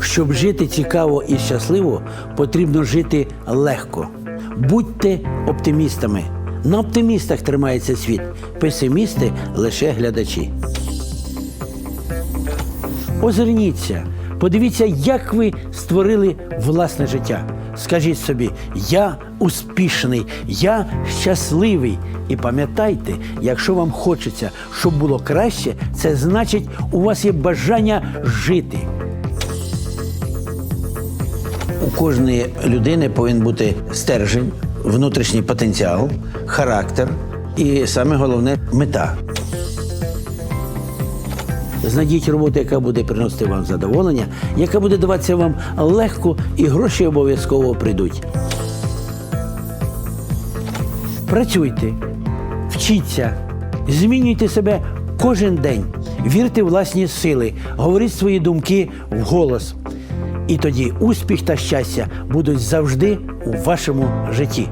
Щоб жити цікаво і щасливо, потрібно жити легко. Будьте оптимістами. На оптимістах тримається світ, песимісти лише глядачі. Озирніться, подивіться, як ви створили власне життя. Скажіть собі, я успішний, я щасливий. І пам'ятайте, якщо вам хочеться, щоб було краще, це значить, у вас є бажання жити. У кожної людини повинен бути стержень, внутрішній потенціал, характер і саме головне мета. Знайдіть роботу, яка буде приносити вам задоволення, яка буде даватися вам легко, і гроші обов'язково прийдуть. Працюйте, вчіться, змінюйте себе кожен день, вірте в власні сили, говоріть свої думки вголос. І тоді успіх та щастя будуть завжди у вашому житті.